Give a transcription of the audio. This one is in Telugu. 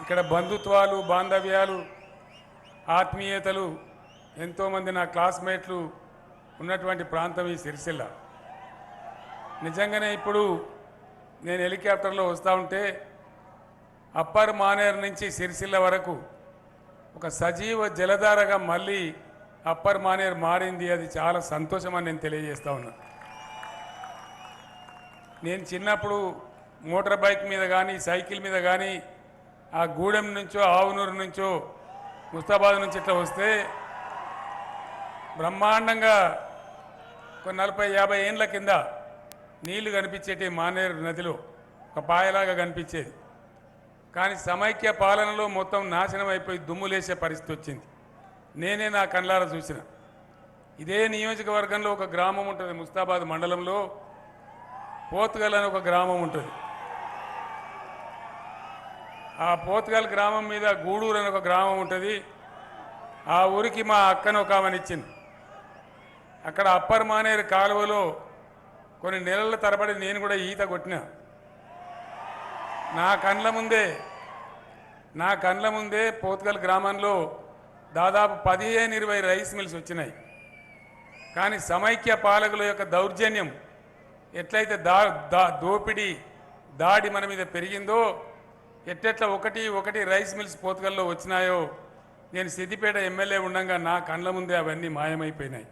ఇక్కడ బంధుత్వాలు బాంధవ్యాలు ఆత్మీయతలు ఎంతోమంది నా క్లాస్మేట్లు ఉన్నటువంటి ప్రాంతం ఈ సిరిసిల్ల. నిజంగానే ఇప్పుడు నేను హెలికాప్టర్లో వస్తూ ఉంటే అప్పర్ మానేర్ నుంచి సిరిసిల్ల వరకు ఒక సజీవ జలధారగా మళ్ళీ అప్పర్ మానేర్ మారింది. అది చాలా సంతోషం అని నేను తెలియజేస్తా ఉన్నా. నేను చిన్నప్పుడు మోటార్ బైక్ మీద కానీ సైకిల్ మీద కానీ ఆ గూడెం నుంచో ఆవునూరు నుంచో ముస్తాబాద్ నుంచి ఇట్లా వస్తే బ్రహ్మాండంగా ఒక నలభై యాభై ఏండ్ల కింద నీళ్ళు కనిపించేటి మానేరు నదిలో. ఒక పాయలాగా కనిపించేది. కానీ సమైక్య పాలనలో మొత్తం నాశనం అయిపోయి దుమ్ములేసే పరిస్థితి వచ్చింది. నేనే నా కళ్ళారా చూసిన. ఇదే నియోజకవర్గంలో ఒక గ్రామం ఉంటుంది ముస్తాబాద్ మండలంలో. పోతుగల్ అని ఒక గ్రామం ఉంటుంది. ఆ పోతుగల్ గ్రామం మీద గూడూరు అని ఒక గ్రామం ఉంటుంది. ఆ ఊరికి మా అక్కను ఒక ఆమెను ఇచ్చింది. అక్కడ అప్పర్ మానేరు కాలువలో కొన్ని నెలల తరబడి నేను కూడా ఈత కొట్టిన. నా కండ్ల ముందే నా కండ్ల ముందే పోతుగల్ గ్రామంలో దాదాపు పదిహేను ఇరవై రైస్ మిల్స్ వచ్చినాయి. కానీ సమైక్య పాలకుల యొక్క దౌర్జన్యం ఎట్లయితే దా దా దోపిడీ దాడి మన మీద పెరిగిందో ఎట్టెట్లా ఒకటి ఒకటి రైస్ మిల్స్ పోతుగల్లో వచ్చినాయో? నేను సిద్దిపేట ఎమ్మెల్యే ఉండగా నా కండ్ల ముందే అవన్నీ మాయమైపోయినాయి.